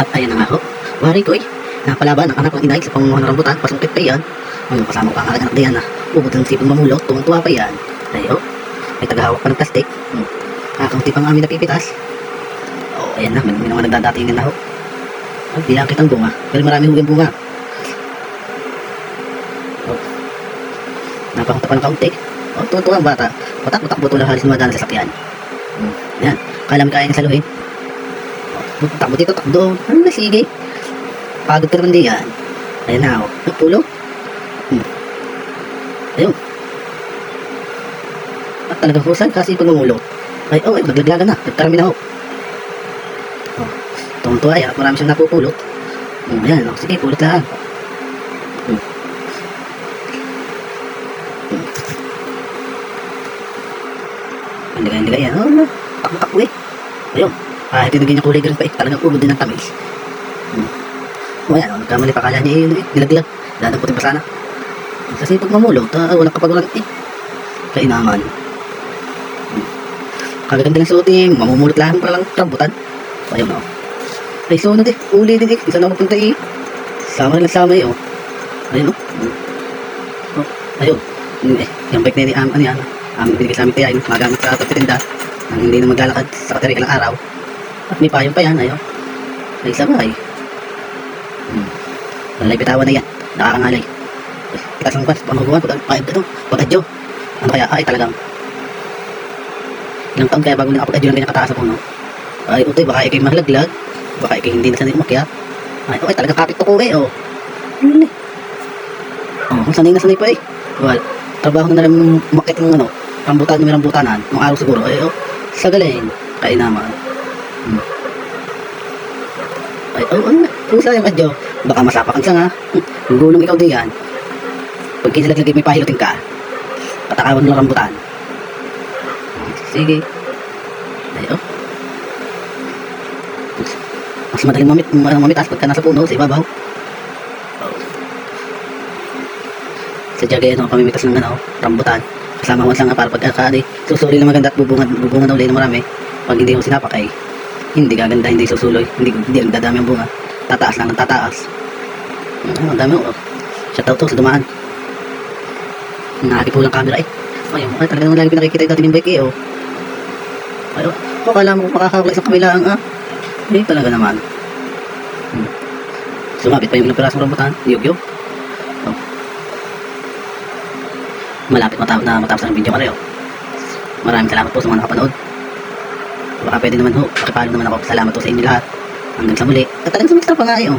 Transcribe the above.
At ayan na nga ho. Wari ko eh. Napalaban ang anak ng inay sa pangunguhan ng rambutan. Pasungkit pa yan. Ano kasama pa ang anak na yan na ubod ng sipong mamulot. Tuwang-tuwa pa yan. Ayo. May tagahawak pa ng plastic. Hmm. Kakaunti pang amin napipitas. Oh, ayan na. May, may naman nagdadatingin na ho. Ang bilang kitang bunga. Pero marami yung bunga. Oh. Napakunta pa ng kaunti. Oh, tuwa-tuwa ang bata. Patak-patak buto lang halos lumadaan sa sakyan. Hmm. Yan. Kala mo kaya niya saluhin. Oh, takbo dito, takbo doon. Ano na, sige. Pagod ka naman din yan. Ayan na ako. Nagpulo. Hmm. Ayun. At talagang husan kasi pagmumulo. Ay, oh, ay, maglaglagan na. Nagkarami na ako. Oh, tuwang-tuwa yan. Marami siyang napupulot. Hmm, ayan, oh, sige, pulot lang. Hmm. Hmm. Ang ligay-ligay yan. Oh, no. Takbo-takbo eh. Ayun. Kahit tinagyan niya kulay green pa eh. Talagang ubod din ng tamis. Hmm. O yan, nagkamali pa kala niya eh, eh. Dilaglag. Dadamputin pa sana. Kasi pag mamulot, ah, walang kapag-walang eh. Kainaman. Hmm. Kagaganda ng suot eh. Mamumulot lang para lang rambutan. Ayun oh. Ay, sunod eh. Uli din eh. Isa na mapunta eh. Sama na lang sama eh oh. Ayun oh. Hmm. Oh, ayun. Yun eh. Yung bike na yun, um, ano yan. Um, binigay sa amin kaya yun. Magamit sa pagtitinda. Nang hindi na maglalakad sa kateri ilang araw. At may payong pa yan, ayun. Ay, sabay. Hmm. Walay bitawan na yan. Nakakangalay. Eh, Itas lang ba? Pamaguan, pag payag ka to. Pag adyo. Ano kaya? Ay, talagang. Ilang taon kaya bago nakapag-adyo ng ganyan kataas sa puno. Ay, utoy, baka ikay mahalaglag. Baka ikay hindi na sanay umakyat. Ay, okay, talagang kapit ko eh, oh. Yun eh. Oh, sanay na sanay pa eh. Well, trabaho na nalang umakit ng ano, rambutan, may rambutanan, ng araw siguro. Eh, oh, sa galing. Hmm. Ay, oh, ano na? Kumusta yung adyo? Baka masapakan ka nga. Hmm, Gulong ikaw din yan. Pag kinalaglagay may pahilutin ka, patakawan ng rambutan. Sige. Ay, oh. Mas madaling mamit, ma- mamitas pagka nasa puno, sa ibabaw. Oh. Sa jagay, ano, pamimitas ng ano, rambutan. Kasama ko lang nga para pagka di, susuli na maganda at bubungan, bubungan na uli na marami. Pag hindi mo sinapak ay, hindi gaganda, hindi susuloy, hindi, hindi lang dadami ang bunga. Tataas lang ng tataas. Ang dami oh. Shoutout to sa dumaan. Nakaki po lang camera eh. Ayun, ay talagang lagi pinakikita yung dati yung bike eh oh. Ayun, oh, kala mo makakawala isang kabilaan ah. Eh, talaga naman. Hmm. Sumabit pa yung ilang pirasong rambutan. Yug-yug. Oh. Malapit matapos na matapos ang video ko rin oh. Maraming salamat po sa mga nakapanood. Baka pwede naman ho, pakipalo naman ako. Salamat po sa inyo lahat. Hanggang sa muli. At talagang sumitra pa nga eh oh.